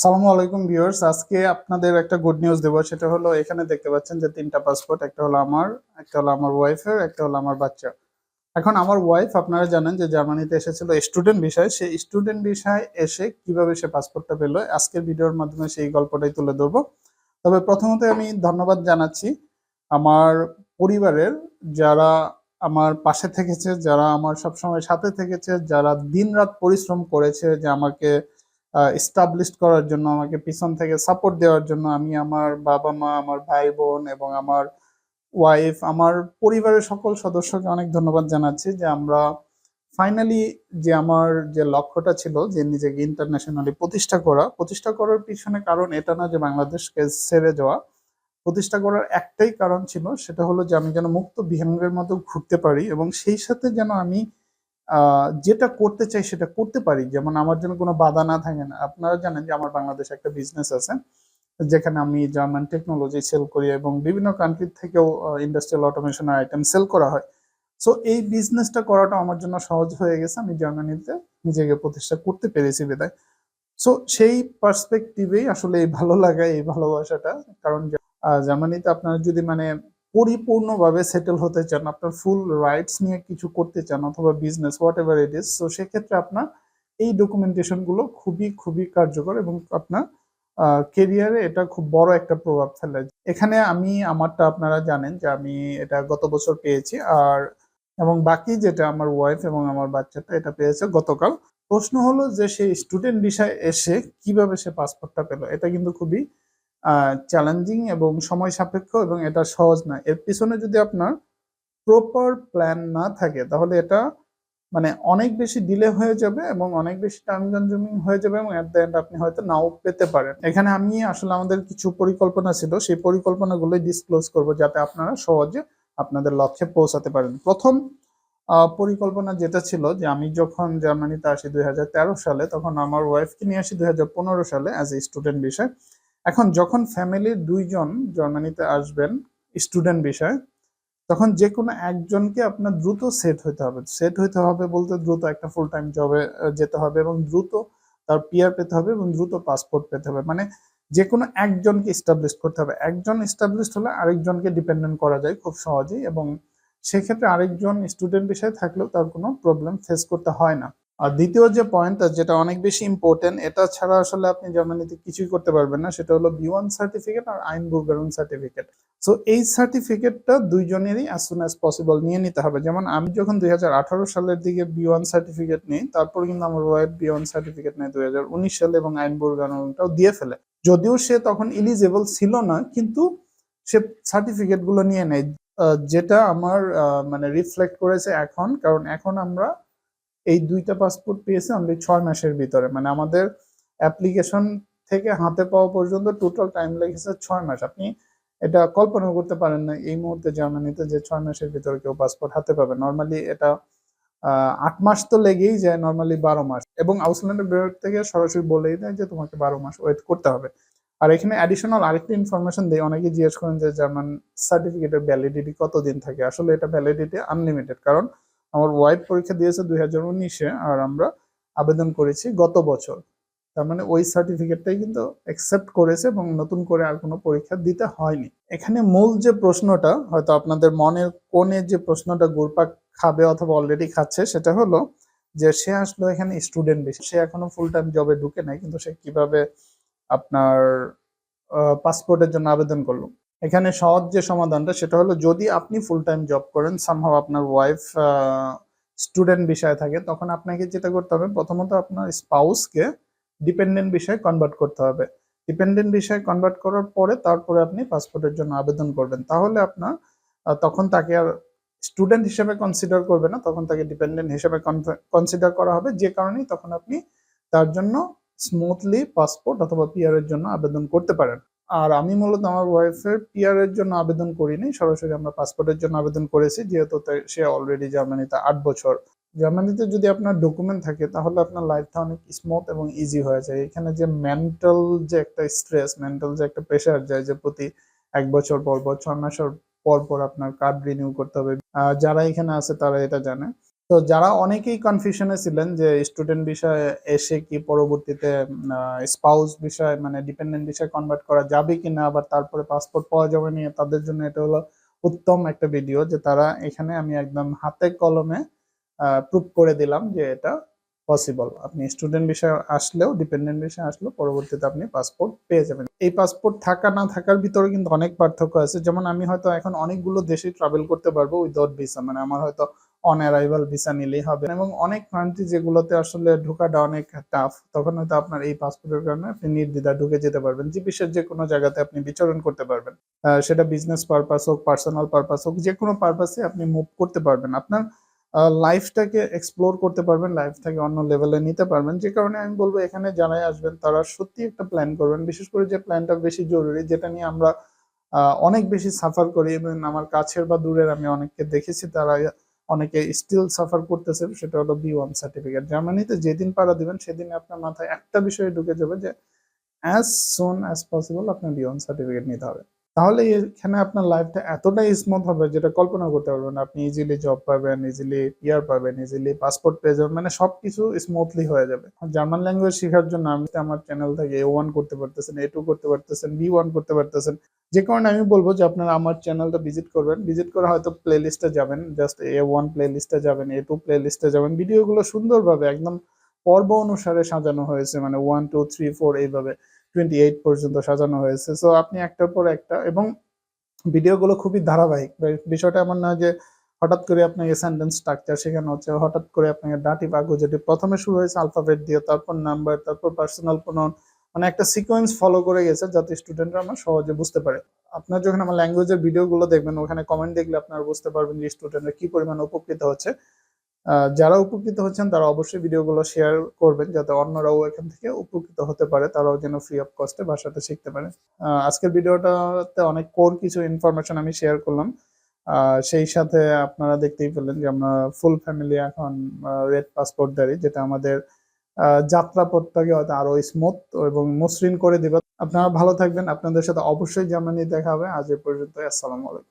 সালামু আলাইকুম ভিউয়ার্স, আজকে আপনাদের একটা গুড নিউজ দেবো। সেটা হলো, এখানে দেখতে পাচ্ছেন যে তিনটা পাসপোর্ট একটা হলো আমার, একটা হলো আমার ওয়াইফের একটা হলো আমার বাচ্চা। এখন আমার ওয়াইফ আপনারা জানেন যে জার্মানিতে এসেছিল স্টুডেন্ট বিষয় সেই স্টুডেন্ট বিষয় এসে কীভাবে সে পাসপোর্টটা পেল, আজকের ভিডিওর মাধ্যমে সেই গল্পটাই তুলে ধরবো। তবে প্রথমত আমি ধন্যবাদ জানাচ্ছি আমার পরিবারের, যারা আমার পাশে থেকেছে, যারা আমার সবসময় সাথে থেকেছে, যারা দিনরাত পরিশ্রম করেছে যে আমাকে এস্টাবলিশ করার জন্য, আমাকে পিছন থেকে সাপোর্ট দেওয়ার জন্য আমি আমার বাবা মা, আমার ভাই বোন এবং আমার ওয়াইফ আমার পরিবারের সকল সদস্যকে অনেক ধন্যবাদ জানাচ্ছি যে আমরা ফাইনালি যে আমার যে লক্ষ্যটা ছিল যে নিজেকে ইন্টারন্যাশনালি প্রতিষ্ঠা করা, প্রতিষ্ঠা করার পিছনে কারণ এটা না যে বাংলাদেশকে ছেড়ে যাওয়া প্রতিষ্ঠা করার একটাই কারণ ছিল, সেটা হলো যে আমি যেন মুক্ত বিহাঙ্গের মতো ঘুরতে পারি এবং সেই সাথে যেন আমি যেটা করতে চাই সেটা করতে পারি। যেমন আমার জন্য কোনো বাধা না থাকে না। আপনারা জানেন যে আমার বাংলাদেশে একটা বিজনেস আছে, যেখানে আমি জার্মান টেকনোলজি সেল করি এবং বিভিন্ন কান্ট্রি থেকেও ইন্ডাস্ট্রিয়াল অটোমেশনের আইটেম সেল করা হয়। সো এই বিজনেসটা করাটা আমার জন্য সহজ হয়ে গেছে। আমি জার্মানিতে নিজেকে প্রতিষ্ঠা করতে পেরেছি বিদায় সো সেই পার্সপেক্টিভেই আসলে এই ভালো লাগা এই ভালোবাসাটা। কারণ জার্মানিতে আপনারা যদি মানে পরিপূর্ণভাবে সেটেল হতে চান, আপনার ফুল রাইটস নিয়ে কিছু করতে চান অথবা business whatever it is তো সেক্ষেত্রে আপনার এই ডকুমেন্টেশনগুলো খুবই খুবই কার্যকর এবং আপনার কেরিয়ারে এটা খুব বড় একটা প্রভাব ফেলে। এখানে আমি আমারটা আপনারা জানেন যে আমি এটা গত বছর পেয়েছি আর, এবং বাকি যেটা আমার ওয়াইফ এবং আমার বাচ্চাটা এটা পেয়েছে গতকাল। প্রশ্ন হলো যে সেই স্টুডেন্ট বিষয়ে এসে কীভাবে সে পাসপোর্টটা পেল? এটা কিন্তু খুবই চ্যালেঞ্জিং এবং সময় সাপেক্ষ এবং এটা সহজ না। এর পিছনে যদি আপনার প্রপার প্ল্যান না থাকে, তাহলে এটা মানে অনেক বেশি ডিলে হয়ে যাবে এবং অনেক বেশি টাইম কনজিউমিং হয়ে যাবে এবং এট দ্য এন্ড আপনি হয়তো নাও পেতে পারেন। এখানে আমি আসলে আমাদের কিছু পরিকল্পনা ছিল, সেই পরিকল্পনাগুলোই ডিসক্লোজ করব যাতে আপনারা সহজে আপনাদের লক্ষ্যে পৌঁছাতে পারেন। প্রথম পরিকল্পনা যেটা ছিল যে আমি যখন জার্মানিতে আসি দুই হাজার তেরো সালে, তখন আমার ওয়াইফকে নিয়ে আসি দুই হাজার পনেরো সালে অ্যাজ এ স্টুডেন্ট বিষয় এখন যখন ফ্যামিলির দুইজন জার্মানিতে আসবেন স্টুডেন্ট বিষয়ে, তখন যে কোনো একজনকে আপনার দ্রুত সেট হইতে হবে। সেট হইতে হবে বলতে দ্রুত একটা ফুল টাইম জবে যেতে হবে এবং দ্রুত তার পিয়ার পেতে হবে এবং দ্রুত পাসপোর্ট পেতে হবে। মানে যে কোনো একজনকে এস্টাবলিশ করতে হবে। একজন এস্টাবলিশ হলে আরেকজনকে ডিপেন্ডেন্ট করা যায় খুব সহজেই এবং সেক্ষেত্রে আরেকজন স্টুডেন্ট বিষয়ে থাকলেও তার কোনো প্রবলেম ফেস করতে হয় না। আর দ্বিতীয় যে পয়েন্টটা যেটা অনেক বেশি ইম্পর্টেন্ট এটা ছাড়া আসলে আপনি জার্মানিতে কিছুই করতে পারবেন না, সেটা হলো বি ওয়ান সার্টিফিকেট আর আইন বুর্গারুন সার্টিফিকেট সো এই সার্টিফিকেটটা দুইজনেরই অ্যাজ সুন অ্যাজ পসিবল নিয়ে নিতে হবে। যেমন আমি যখন দু হাজার আঠারো সালের দিকে বি ওয়ান সার্টিফিকেট নিই, তারপর কিন্তু আমার ওয়াইফ বি ওয়ান সার্টিফিকেট নেয় দুই সালে এবং আইন বুর্গারুনটাও দিয়ে ফেলে। যদিও সে তখন ইলিজেবল ছিল না, কিন্তু সে সার্টিফিকেটগুলো নিয়ে নেয়। যেটা আমার মানে রিফ্লেক্ট করেছে এখন, কারণ এখন আমরা এই দুইটা পাসপোর্ট পেয়েছি অনলি ছয় মাসের ভিতরে। মানে আমাদের অ্যাপ্লিকেশন থেকে হাতে পাওয়া পর্যন্ত টোটাল টাইম লেগেছে ছয় মাস। আপনি এটা কল্পনা করতে পারেন না এই মুহূর্তে জার্মানিতে যে ছয় মাসের ভিতরে কেউ পাসপোর্ট হাতে পাবে। নর্মালি এটা আট মাস তো লেগেই যায় নর্মালি বারো মাস। এবং আউসল্যান্ডের বিভাগ থেকে সরাসরি বলেই দেয় যে তোমাকে বারো মাস ওয়েট করতে হবে। আর এখানে অ্যাডিশনাল আরেকটা ইনফরমেশন দেয়। অনেকে জিজ্ঞেস করেন যে জার্মান সার্টিফিকেটের ভ্যালিডিটি কতদিন থাকে? আসলে এটা ভ্যালিডিটি আনলিমিটেড কারণ আমার ওয়াইফ পরীক্ষা দিয়েছে দুই হাজার উনিশে আর আমরা আবেদন করেছি গত বছর। তার মানে ওই সার্টিফিকেটটাই কিন্তু অ্যাকসেপ্ট করেছে এবং নতুন করে আর কোনো পরীক্ষা দিতে হয়নি। এখানে মূল যে প্রশ্নটা, হয়তো আপনাদের মনের কোণে যে প্রশ্নটা ঘুরপাক খাবে অথবা অলরেডি খাচ্ছে, সেটা হলো যে সে আসলো এখানে স্টুডেন্ট বেশি। সে এখনও ফুল টাইম জবে ঢুকে নাই, কিন্তু সে কীভাবে আপনার পাসপোর্টের জন্য আবেদন করল? এখানে সহজ যে সমাধানটা সেটা হলো যদি আপনি ফুল টাইম জব করেন সামহাও আপনার ওয়াইফ স্টুডেন্ট বিষয়ে থাকে, তখন আপনাকে যেটা করতে হবে, প্রথমত আপনার স্পাউসকে ডিপেন্ডেন্ট বিষয়ে কনভার্ট করতে হবে। ডিপেন্ডেন্ট বিষয়ে কনভার্ট করার পরে তারপরে আপনি পাসপোর্টের জন্য আবেদন করবেন। তাহলে আপনার তখন তাকে আর স্টুডেন্ট হিসেবে কনসিডার করবে না, তখন তাকে ডিপেন্ডেন্ট হিসেবে কনসিডার করা হবে। যে কারণেই তখন আপনি তার জন্য স্মুথলি পাসপোর্ট অথবা পিআর এর জন্য আবেদন করতে পারেন। আর আমি মূলত আমার ওয়াইফের পিআর এর জন্য আবেদন করিনি, সরাসরি আমরা পাসপোর্টের জন্য আবেদন করেছি, যেহেতু সে অলরেডি জার্মানিতে আট বছর। জার্মানিতে যদি আপনার ডকুমেন্ট থাকে, তাহলে আপনার লাইফটা অনেক স্মুথ এবং ইজি হয়ে যায়। এখানে যে মেন্টাল যে একটা স্ট্রেস মেন্টাল যে একটা প্রেশার যায় যে প্রতি এক বছর পর পর, ছয় মাসের পর পর আপনার কার্ড রিনিউ করতে হবে। যারা এখানে আছে তারা এটা জানে। তো যারা অনেকেই কনফিউশনে ছিলেন যে স্টুডেন্ট বিষয়ে এসে কি পরবর্তীতে স্পাউস বিষয় মানে ডিপেন্ডেন্ট বিষয় কনভার্ট করা যাবে কিনা আবার তারপরে পাসপোর্ট পাওয়া যাবে নিয়ে তাদের জন্য এটা হলো উত্তম একটা ভিডিও যে তারা এখানে আমি একদম হাতে কলমে প্রুভ করে দিলাম যে এটা পসিবল আপনি স্টুডেন্ট বিষয়ে আসলেও ডিপেন্ডেন্ট বিষয়ে আসলেও পরবর্তীতে আপনি পাসপোর্ট পেয়ে যাবেন। এই পাসপোর্ট থাকা না থাকার ভিতরে কিন্তু অনেক পার্থক্য আছে। যেমন আমি হয়তো এখন অনেকগুলো দেশে ট্রাভেল করতে পারব উইদাউট ভিসা মানে আমার হয়তো অন অ্যারাইভাল ভিসা নিলেই হবে। এবং অনেক কান্ট্রি যেগুলোতে আসলে ঢোকাটা অনেক টাফ তখন হয়তো আপনার এই পাসপোর্টের কারণে আপনি নির্দ্বিধা ঢুকে যেতে পারবেন। যে বিশ্বের যে কোনো জায়গাতে আপনি বিচরণ করতে পারবেন। সেটা বিজনেস পারপাস হোক পার্সোনাল পারপাস হোক, যে কোনো পারপাসে আপনি মুভ করতে পারবেন। আপনার লাইফটাকে এক্সপ্লোর করতে পারবেন লাইফটাকে অন্য লেভেলে নিতে পারবেন। যে কারণে আমি বলব, এখানে যারাই আসবেন, তারা সত্যি একটা প্ল্যান করবেন। বিশেষ করে যে প্ল্যানটা বেশি জরুরি, যেটা নিয়ে আমরা অনেক বেশি সাফার করি। এবং আমার কাছের বা দূরের আমি অনেককে দেখেছি তারা অনেকে স্টিল সাফার করতেছে, সেটা হলো বি ওয়ান সার্টিফিকেট জার্মানিতে যেদিন পাড়া দিবেন, সেদিন আপনার মাথায় একটা বিষয়ে ঢুকে যাবে যে অ্যাজ সুন অ্যাজ পসিবল আপনার বি ওয়ান সার্টিফিকেট নিতে হবে। তাহলে এখানে আপনার লাইফটা এতটাই স্মুথ হবে যেটা কল্পনা করতে পারবেন আপনি ইজিলি জব পাবেন ইজিলি পিয়ার পাবেন ইজিলি পাসপোর্ট পেয়ে যাবেন মানে সবকিছু স্মুথলি হয়ে যাবে। জার্মান ল্যাঙ্গুয়েজ শেখার জন্য আমি আমার চ্যানেল থেকে এ ওয়ান করতে পারতেছেন এ টু করতে পারতেছেন বি ওয়ান করতে পারতেছেন। যে কারণে আমি বলব যে আপনারা আমার চ্যানেলটা ভিজিট করবেন। ভিজিট করে হয়তো প্লে লিস্টে যাবেন জাস্ট এ ওয়ান প্লে লিস্টে যাবেন এ টু প্লে লিস্টে যাবেন। ভিডিওগুলো সুন্দরভাবে একদম পর্ব অনুসারে সাজানো হয়েছে মানে ওয়ান টু থ্রি ফোর এইভাবে। টোয়েন্টি এইট পর্যন্ত সাজানো হয়েছে। সো আপনি একটার পর একটা এবং ভিডিওগুলো খুবই ধারাবাহিক। বিষয়টা এমন না যে হঠাৎ করে আপনাকে সেন্টেন্স স্ট্রাকচার শেখানো হচ্ছে, হঠাৎ করে আপনাকে ডাটিভ যেটি প্রথমে শুরু হয়েছে আলফাবেট দিয়ে, তারপর নাম্বার তারপর পার্সোনাল প্রোনাউন মানে একটা সিকোয়েন্স ফলো করে গেছে যাতে স্টুডেন্টরা আমার সহজে বুঝতে পারে। আপনার যখন আমার ল্যাঙ্গুয়েজের ভিডিওগুলো দেখবেন, ওখানে কমেন্ট দেখলে আপনারা বুঝতে পারবেন যে স্টুডেন্টরা কি পরিমাণ উপকৃত হচ্ছে। যারা উপকৃত হচ্ছেন, তারা অবশ্যই ভিডিওগুলো শেয়ার করবেন যাতে অন্যরাও এখান থেকে উপকৃত হতে পারে, তারাও যেন ফ্রি অফ কস্টে ভাষাটা শিখতে পারে। আজকের ভিডিওটাতে অনেক কোর কিছু ইনফরমেশন আমি শেয়ার করলাম। সেই সাথে আপনারা দেখতেই পেলেন যে আমরা ফুল ফ্যামিলি এখন রেড পাসপোর্টধারী যেটা আমাদের যাত্রাপথটাকে হয়তো আরও স্মুথ এবং মসৃণ করে দিবে। আপনারা ভালো থাকবেন। আপনাদের সাথে অবশ্যই জার্মানি দেখা হবে। আজ এ পর্যন্ত আসসালামু আলাইকুম।